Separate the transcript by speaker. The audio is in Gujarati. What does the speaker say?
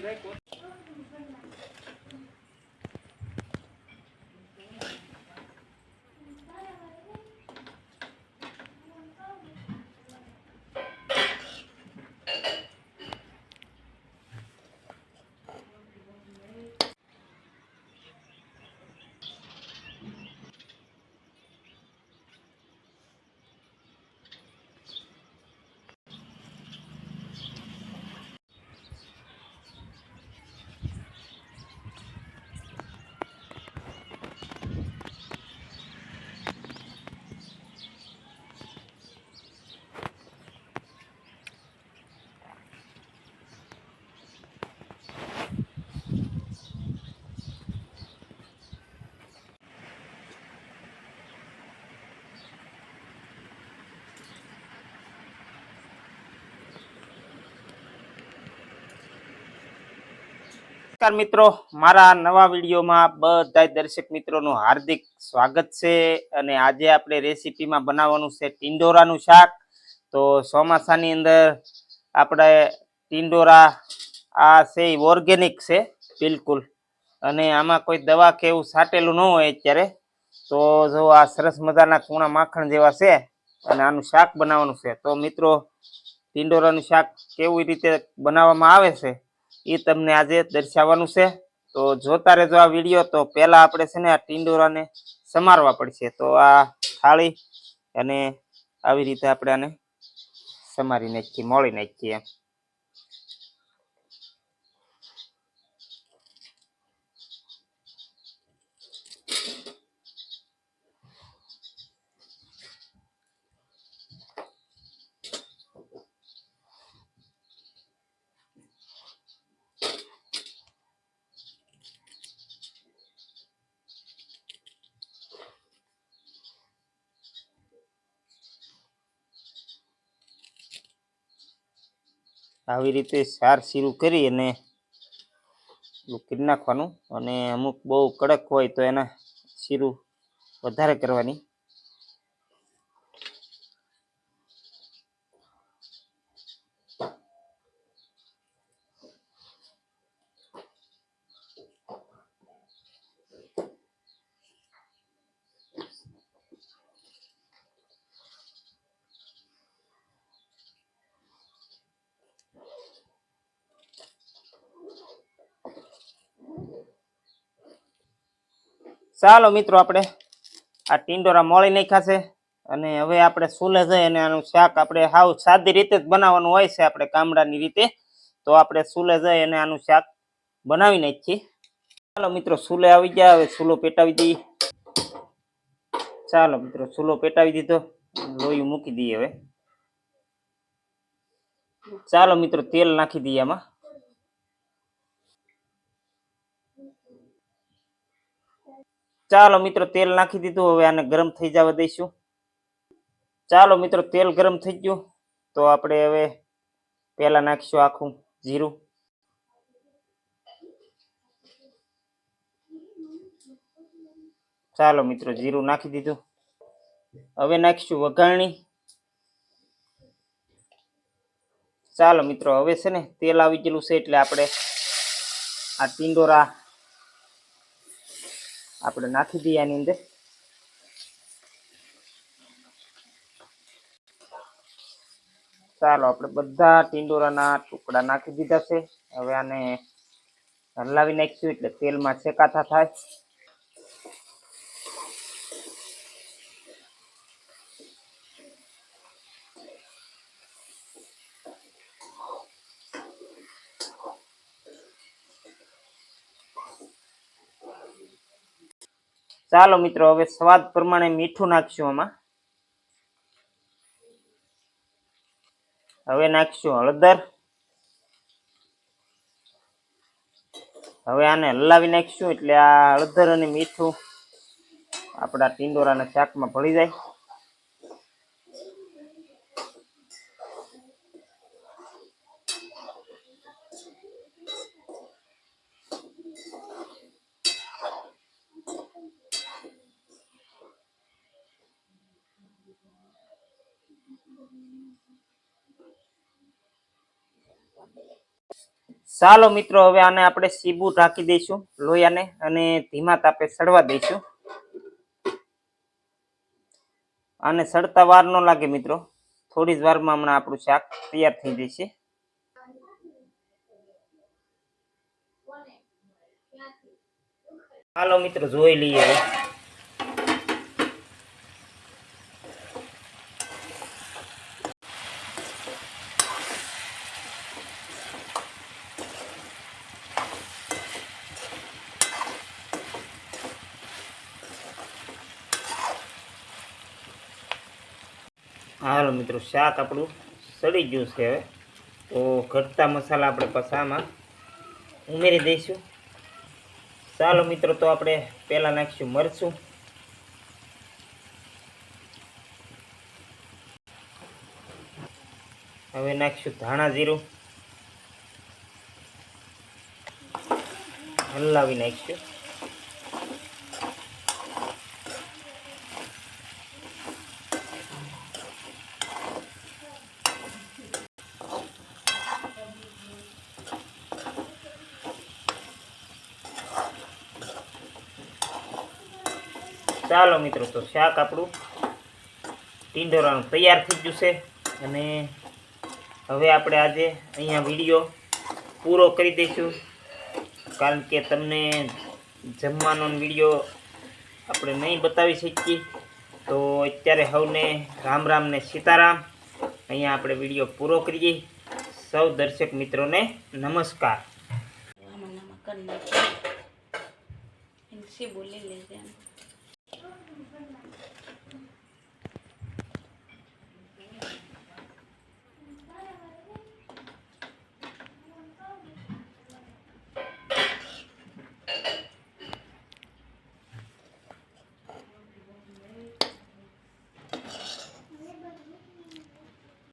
Speaker 1: дай код. નમસ્કાર મિત્રો, મારા નવા વિડીયોમાં બધા દર્શક મિત્રોનું હાર્દિક સ્વાગત છે અને આજે આપણે રેસીપીમાં બનાવવાનું છે ટિંડોરાનું શાક. તો ચોમાસાની અંદર આપણે ટિંડોરા, આ છે ઓર્ગેનિક છે, બિલકુલ. અને આમાં કોઈ દવા કે એવું છાંટેલું ન હોય અત્યારે. તો જો આ સરસ મજાના કૂણા માખણ જેવા છે અને આનું શાક બનાવવાનું છે. તો મિત્રો, ટિંડોરાનું શાક કેવી રીતે બનાવવામાં આવે છે? એ તમને આજે દર્શાવવાનું છે. તો જોતા રહેજો આ વીડિયો, તો પહેલાં આપણે છે ને આ ટીંડોરાને સમારવા પડશે. તો આ થાળી અને આવી રીતે આપણે આને સમારી નાખીએ, મોળી નાખીએ. આવી રીતે સાર શીરું કરી અને કરી નાખવાનું. અને અમુક બહુ કડક હોય તો એના શીરું વધારે કરવાની. ચાલો મિત્રો આપણે આ ટીંડોરા મોળી નાખ્યા છે અને હવે આપણે સુલે જઈ અને આનું શાક આપણે હાવ સાદી રીતે જ બનાવવાનું હોય છે આપણે ગામડાની રીતે. તો આપણે સુલે જઈ અને આનું શાક બનાવી નાખીએ. ચાલો મિત્રો, સુલે આવી ગયા. હવે સુલો પેટાવી દઈએ. ચાલો મિત્રો, સુલો પેટાવી દીધો. લોહી મૂકી દઈએ હવે. ચાલો મિત્રો, તેલ નાખી દઈએ આમાં. ચાલો મિત્રો, તેલ નાખી દીધું. હવે આને ગરમ થઈ જવા દઈશું. ચાલો મિત્રો, તેલ ગરમ થઈ ગયું. તો આપણે હવે પેલા નાખીશું આખું જીરું. ચાલો મિત્રો, જીરું નાખી દીધું. હવે નાખીશું વઘારણી ચાલો મિત્રો, હવે છે ને તેલ આવી ગયેલું છે, એટલે આપણે આ ટીંડોરા આપણે નાખી દઈએ આની અંદર. ચાલો આપણે બધા ટીંડોરાના ટુકડા નાખી દીધા છે. હવે આને હલાવી નાખીશું એટલે તેલમાં શેકાતા થાય. ચાલો મિત્રો, હવે સ્વાદ પ્રમાણે મીઠું નાખશું આમાં. હવે નાખશું હળદર. હવે આને હલાવી નાખશું એટલે આ હળદર અને મીઠું આપણા ટીંડોરાના શાકમાં ભળી જાય. ચાલો મિત્રો, હવે આને આપણે સીબુ રાખી દઈશું, લોયાને, અને ધીમા તાપે સડવા દઈશું. આને સડતા વાર ન લાગે મિત્રો, થોડી જ વારમાં હમણાં આપણું શાક તૈયાર થઈ જશે. હાલો મિત્રો, જોઈ લઈએ હાલો મિત્રો, શાક આપણું સડી ગયું છે હવે. તો ઘટતા મસાલા આપણે પસામાં ઉમેરી દઈશું. ચાલો મિત્રો, તો આપણે પહેલાં નાખીશું મરચું. હવે નાખીશું ધાણા જીરું. હલાવી નાખીશું. ચાલો મિત્રો, તો શાક આપણું ટીંડોરાનું તૈયાર થઈ ગયું છે. અને હવે આપણે આજે અહીંયા વીડિયો પૂરો કરી દઈશું. કારણ કે તમને જમવાનો વીડિયો આપણે નહીં બતાવી શકીએ. તો અત્યારે સૌને રામ રામ ને સીતારામ. અહીંયા આપણે વીડિયો પૂરો કરીએ. સૌ દર્શક મિત્રોને નમસ્કાર.
Speaker 2: લઈ લેજે.